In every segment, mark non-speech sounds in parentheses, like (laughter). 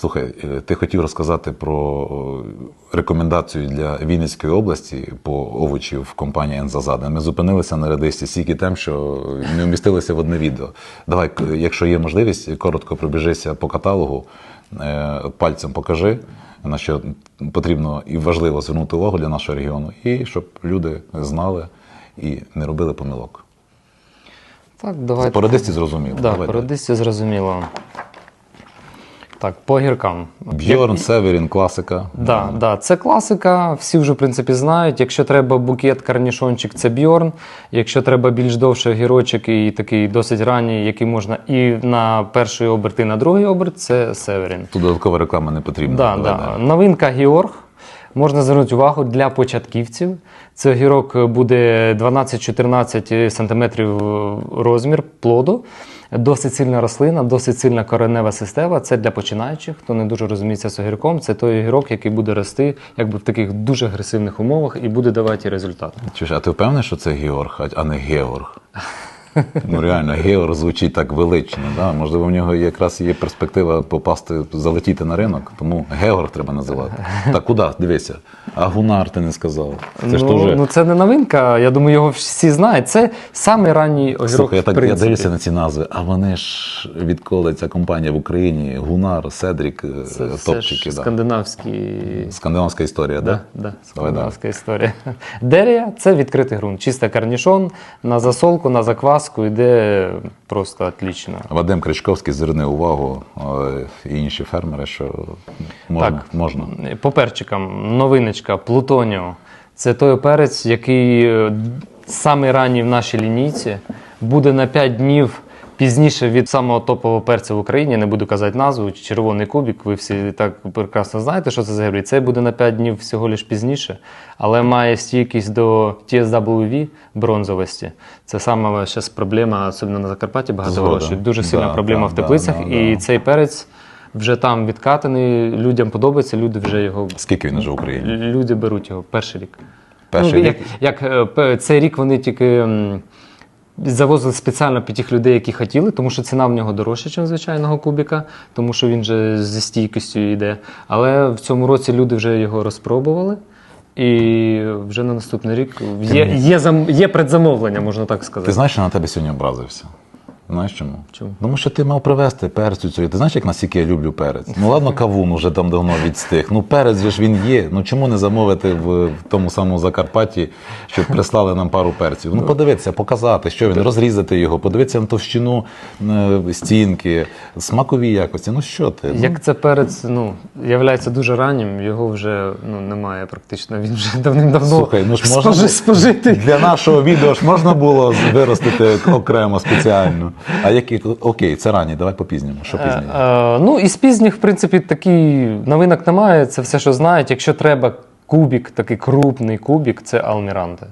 Слухай, е, ти хотів розказати про рекомендацію для Вінницької області по овочів в компанії Ензазада. Ми зупинилися на редисті стільки тем, що не вмістилися в одне відео. Давай, якщо є можливість, коротко пробіжися по каталогу, е, пальцем покажи, на що потрібно і важливо звернути увагу для нашого регіону, і щоб люди знали і не робили помилок. Так, давайте. По редисті зрозуміло. Да, по радисті зрозуміло. Так, по гіркам. Бьорн, Северін, класика. Да, да, це класика, всі вже в принципі знають. Якщо треба букет, карнішончик, це бьорн. Якщо треба більш довший гірочок і такий досить ранній, який можна і на перший оберт, і на другий оберт, це Северін. Тут додаткова реклама не потрібна. Да, да. Новинка Георг. Можна звернути увагу для початківців. Це огірок буде 12-14 см розмір плоду. Досить сильна рослина, досить сильна коренева система. Це для починаючих, хто не дуже розуміється з огірком. Це той огірок, який буде рости якби в таких дуже агресивних умовах і буде давати результат. Чуєш, а ти впевнений, що це Георг, а не Георг? (laughs) Ну реально, Георг звучить так велично. Да? Можливо, в нього якраз є перспектива попасти, залетіти на ринок, тому Георг треба називати. Та куди? Дивися. А Гунар ти не сказав. Це ж ну, теж. ну це не новинка. Я думаю, його всі знають. Це самий ранній огірок. Слухай, я так я дивлюся на ці назви, а вони ж відколи ця компанія в Україні, Гунар, Седрік, Це топчики. ж Да. скандинавські Скандинавська історія, Да, так? да, скандинавська історія. Дерія це відкритий ґрунт. Чисто карнішон, на засолку, на закваску йде просто отлично. Вадим Кричковський зверне увагу е, і інші фермери, що можна. Так. можна. По перчикам, новиночка, Плутоніо. Це той перець, який е, самий ранній в нашій лінійці, буде на 5 днів пізніше від самого топового перця в Україні. Не буду казати назву, червоний кубік. Ви всі так прекрасно знаєте, що це за гібрид. Це буде на 5 днів всього лиш пізніше, але має стійкість до TSWV бронзовості. Це саме зараз проблема, особливо на Закарпатті, багато Згоден. вирощують. Дуже сильна Да, проблема да, в теплицях. да, да, і да. цей перець вже там відкатаний, людям подобається, люди вже його. Скільки він уже в Україні? Люди беруть його перший рік. Перший ну, рік? Як, як е, цей рік вони тільки завозили спеціально під тих людей, які хотіли, тому що ціна в нього дорожча, ніж звичайного кубіка, тому що він же зі стійкістю йде. Але в цьому році люди вже його розпробували. І вже на наступний рік є, є, є, є предзамовлення, можна так сказати. Ти знаєш, що на тебе сьогодні образився? Знаєш чому? Чому? Тому що ти мав привезти перцю цю. Ти знаєш, як настільки я люблю перець? Ну ладно, кавун уже там давно відстиг. Ну перець же ж він є. Ну чому не замовити в, в тому самому Закарпатті, щоб прислали нам пару перців? Ну подивитися, показати, що він, розрізати його, подивитися на товщину е, стінки, смакові якості. Ну що ти? Ну, Як це перець ну, являється дуже раннім, його вже ну, немає практично. Він вже давним-давно Слухай, ну ж можна спожи- спожитий. Для нашого відео ж можна було виростити окремо спеціально. А які окей, це ранні, давай попізнімо. Що пізніше? Е, ну, із пізніх, в принципі, такі новинок немає. Це все, що знають. Якщо треба кубік, такий крупний кубік, це алміранте.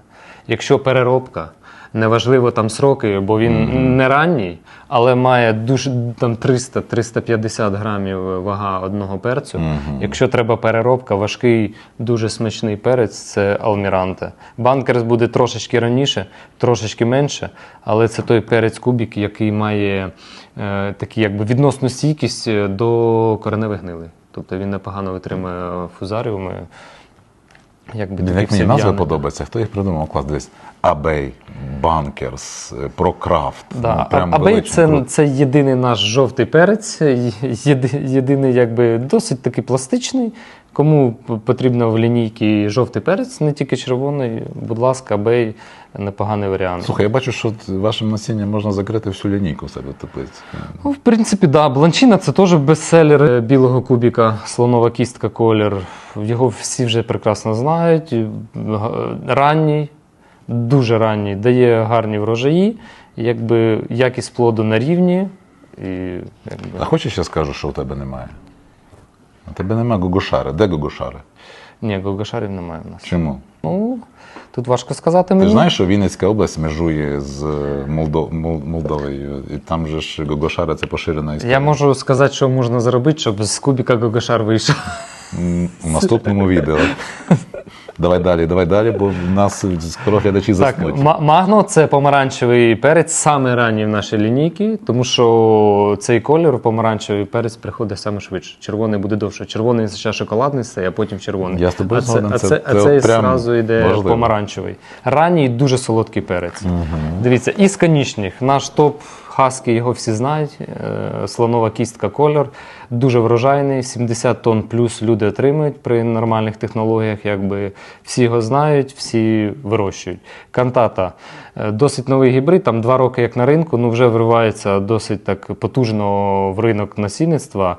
Якщо переробка, неважливо там сроки, бо він не ранній, але має дуже там 300-350 грамів вага одного перцю. Якщо треба переробка, важкий, дуже смачний перець це алміранте. Банкерс буде трошечки раніше, трошечки менше, але це той перець кубік, який має е, такі якби відносну стійкість е, до кореневих гнилей. Тобто він непогано витримує фузаріуми. Якби Як мені назва назви в'яни. хто їх придумав? Клас, десь Абей, Банкерс, Прокрафт. Да. Ну, прям Абей це, це єдиний наш жовтий перець, єди- єдиний, якби досить таки пластичний. Кому потрібно в лінійці жовтий перець, не тільки червоний, будь ласка, абей непоганий варіант. Слухай, я бачу, що вашим насінням можна закрити всю лінійку в себе теплиці. Ну, в принципі, да. Бланчина це теж бестселер е, білого кубіка, слонова кістка колір. Його всі вже прекрасно знають. Ранній, дуже ранній, дає гарні врожаї, якби якість плоду на рівні. І, якби... А хочеш, я скажу, що у тебе немає? У тебе немає гогошари. Де гогошари? Ні, гогошарів немає в нас. Чому? Ну, тут важко сказати Ти мені. ж знаєш, що Вінницька область межує з Молдо... Мол- Молдовою, і там же ж гогошари це поширена історія. Я можу сказати, що можна зробити, щоб з кубіка гогошар вийшов. У наступному відео. (laughs) Давай далі, давай далі, бо в нас скоро глядачі заснуть. ма- магно це помаранчевий перець, саме ранній в нашій лінійці, тому що цей колір помаранчевий перець приходить саме швидше. Червоний буде довше. Червоний ще шоколадний стає, а потім червоний. Я з тобою а це, а це- це, а цей зразу йде важливо. помаранчевий. Ранній дуже солодкий перець. Дивіться, із конічних наш топ хаски, його всі знають. е, Слонова кістка кольор. Дуже врожайний, 70 тонн плюс люди отримують при нормальних технологіях. Якби всі його знають, всі вирощують. Кантата е, досить новий гібрид, там два роки як на ринку, ну вже вривається досить так потужно в ринок насінництва.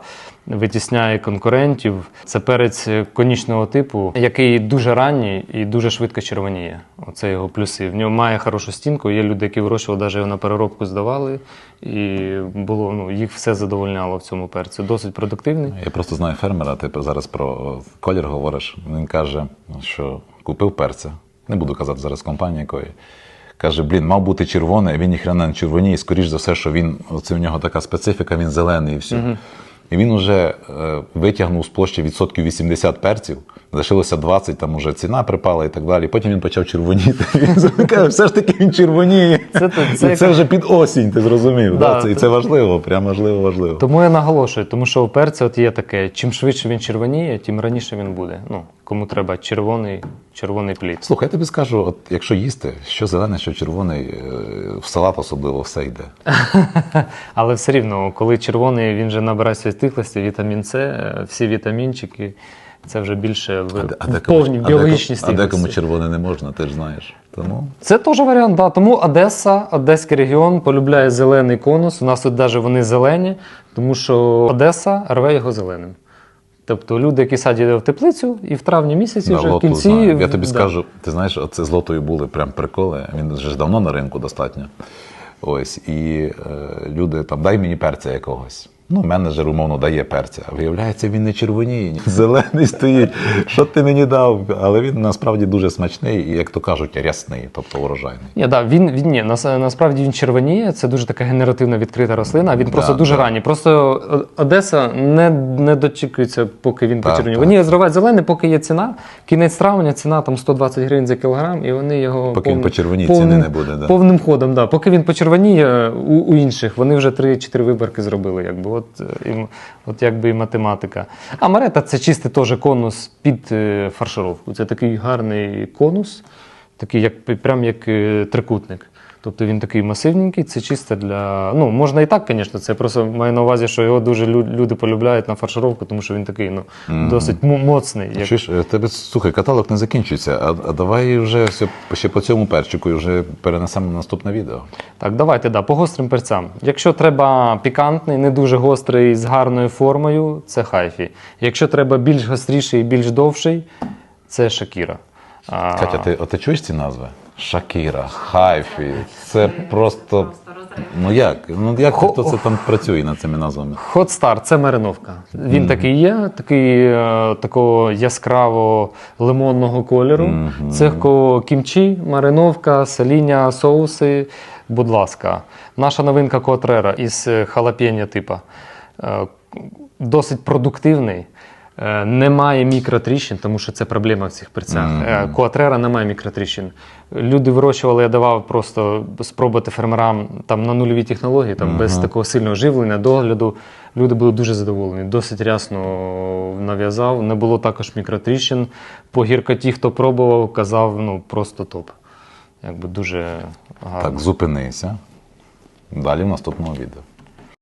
Витісняє конкурентів. Це перець конічного типу, який дуже ранній і дуже швидко червоніє. Оце його плюси. В нього має хорошу стінку. Є люди, які вирощували, навіть його на переробку здавали, і було ну їх все задовольняло в цьому перцю. Досить продуктивний. Я просто знаю фермера, ти зараз про колір говориш. Він каже, що купив перця. Не буду казати зараз компанії якої. Каже, блін, мав бути червоний, він ніхрена не червоніє. Скоріш за все, що він, оце у нього така специфіка, він зелений і все. І він вже е, витягнув з площі відсотків 80 перців, лишилося 20, там уже ціна припала і так далі. Потім він почав червоніти. (laughs) Він каже, все ж таки він червоніє. Це- це- це І це вже під осінь, ти зрозумів. Да, Да, це, і це- це важливо, прям важливо, важливо. Тому я наголошую, тому що у перця от є таке: чим швидше він червоніє, тим раніше він буде. Ну кому треба червоний, червоний плід. Слухай, я тобі скажу, от якщо їсти, що зелене, що червоний, е, в салат особливо все йде. (laughs) Але все рівно, коли червоний він вже набирає світихлості, вітамін С, е, всі вітамінчики, це вже більше в, в повній біологічній декому, а декому червоне не можна, ти ж знаєш. Тому Це теж варіант, да. Тому Одеса, Одеський регіон полюбляє зелений конус. У нас тут навіть вони зелені, тому що Одеса рве його зеленим. Тобто люди, які садять в теплицю, і в травні місяці да, вже в кінці. знаю. Я тобі да. скажу, ти знаєш, оце з лотою були прям приколи. Він вже давно на ринку достатньо. Ось, і е, люди там, дай мені перця якогось. Ну, менеджер умовно дає перця. А Виявляється, він не червоніє, зелений стоїть. Що ти мені дав? Але він насправді дуже смачний і, як то кажуть, рясний, тобто урожайний. Ні, да, він, він ні, нас, насправді він червоніє, це дуже така генеративна відкрита рослина. Він просто Да, дуже да. ранній. Просто Одеса не, не дочікується, поки він почервоніє. Вони зривають зелений, поки є ціна. Кінець травня ціна там 120 гривень за кілограм, і вони його Поки він почервоніє, повним- ціни не буде, да. Повним ходом, да. Поки він почервоніє у, у інших, вони вже 3-4 виборки зробили. Якби. От, е, і, от якби і математика. А марета це чистий теж конус під е, фаршировку. Це такий гарний конус, такий як, прям як е, трикутник. Тобто він такий масивненький, це чисто для. Ну, можна і так, звісно. Це просто маю на увазі, що його дуже люди полюбляють на фаршировку, тому що він такий ну, досить моцний. Як... Чуєш, е, тебе слухай, каталог не закінчується. А, а давай вже все, ще по цьому перчику і вже перенесемо на наступне відео. Так, давайте да, по гострим перцям. Якщо треба пікантний, не дуже гострий, з гарною формою, це хайфі. Якщо треба більш гостріший і більш довший, це шакіра. Катя, ти, а ти чуєш ці назви? Шакіра, Хайфі. Це просто. Ну як? Ну як хто це там працює над цими назвами? Star – це мариновка. Він такий є, такий е, такого яскраво лимонного кольору. Це ко- кімчі, мариновка, саління, соуси. Будь ласка, наша новинка Котрера із е, халапеньо типа. Е, Досить продуктивний. Е, Немає мікротріщин, тому що це проблема в цих перцях. Е, Коатрера немає мікротріщин. Люди вирощували, я давав просто спробувати фермерам там на нульовій технології, там без такого сильного живлення, догляду. Люди були дуже задоволені. Досить рясно нав'язав. Не було також мікротріщин. По гіркоті, хто пробував, казав, ну просто топ. Якби дуже гарно. Так, зупинися. Далі в наступному відео.